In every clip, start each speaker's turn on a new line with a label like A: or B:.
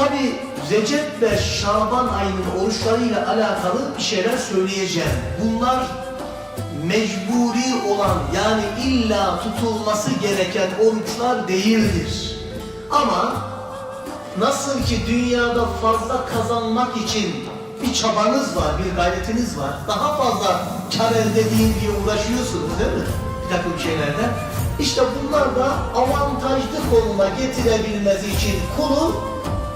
A: Tabi Recep ve Şaban ayının oruçlarıyla alakalı bir şeyler söyleyeceğim. Bunlar mecburi olan yani illa tutulması gereken oruçlar değildir. Ama nasıl ki dünyada fazla kazanmak için bir çabanız var, bir gayretiniz var. Daha fazla kar elde edeyim diye uğraşıyorsunuz değil mi? Bir takım şeylerden. İşte bunlar da avantajlı konuma getirebilmesi için kulu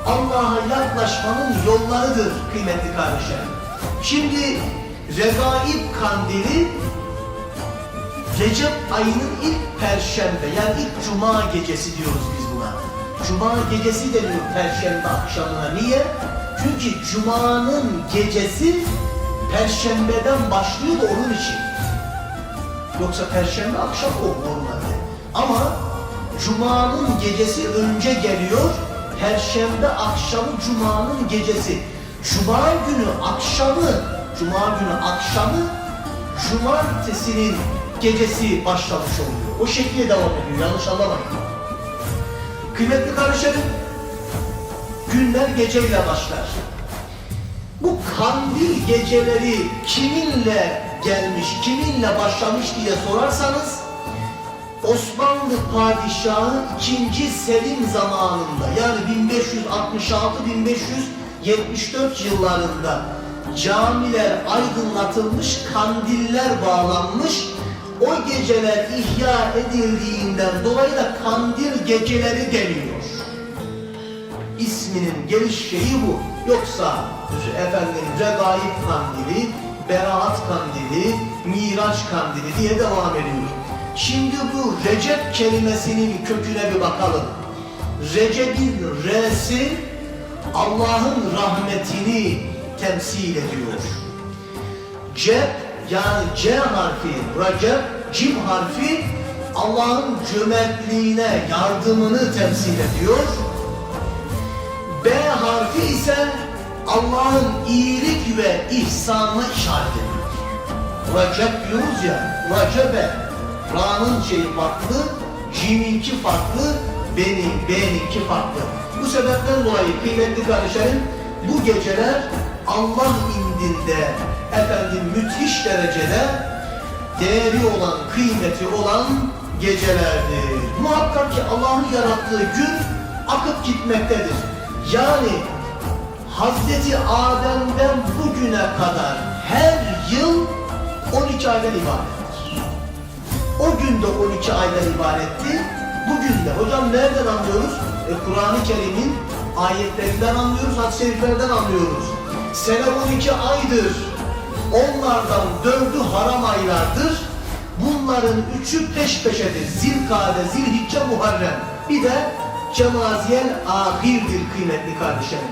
A: Allah'a yaklaşmanın yollarıdır kıymetli kardeşlerim. Şimdi Regaib kandili Recep ayının ilk perşembe yani ilk cuma gecesi diyoruz biz buna. Cuma gecesi deniyor perşembe akşamına. Niye? Çünkü cumanın gecesi perşembeden başlıyor da onun için. Yoksa perşembe akşam o normalde. Ama cumanın gecesi önce geliyor. Perşembe akşamı cumanın gecesi. Cuma günü akşamı, cuma günü akşamı cumartesinin gecesi başlamış oluyor. O şekilde devam ediyor. Yanlış anlamayın. Kıymetli kardeşlerim, günler geceyle başlar. Bu kandil geceleri kiminle gelmiş, kiminle başlamış diye sorarsanız Osmanlı Padişahı 2. Selim zamanında yani 1566-1574 yıllarında camiler aydınlatılmış, kandiller bağlanmış. O geceler ihya edildiğinden dolayı da kandil geceleri deniyor. İsminin geliş şeyi bu. Yoksa efendim Regaib kandili, Beraat kandili, Miraç kandili diye devam ediyor. Şimdi bu Recep kelimesinin köküne bir bakalım. Recep'in R'si Allah'ın rahmetini temsil ediyor. Ceb yani C harfi, Recep, Cim harfi Allah'ın cömertliğine, yardımını temsil ediyor. B harfi ise Allah'ın iyilik ve ihsanını işaret ediyor. Recep diyoruz ya, Recebe. Ra'nın şeyi farklı, C'ninki farklı, B'nin, B'ninki farklı. Bu sebepten dolayı kıymetli kardeşlerim, bu geceler Allah indinde efendim müthiş derecede değeri olan, kıymeti olan gecelerdir. Muhakkak ki Allah'ın yarattığı gün akıp gitmektedir. Yani Hazreti Adem'den bugüne kadar her yıl 12 aydan ibarettir. O gün de 12 aydan ibaretti. Bugün de. Hocam nereden anlıyoruz? E, Kur'an-ı Kerim'in ayetlerinden anlıyoruz, hadis-i şeriflerden anlıyoruz. Sene 12 aydır. Onlardan dördü haram aylardır. Bunların üçü peş peşedir. Zilkade, Zilhicce, Muharrem. Bir de Cemaziyel ahirdir kıymetli kardeşlerim.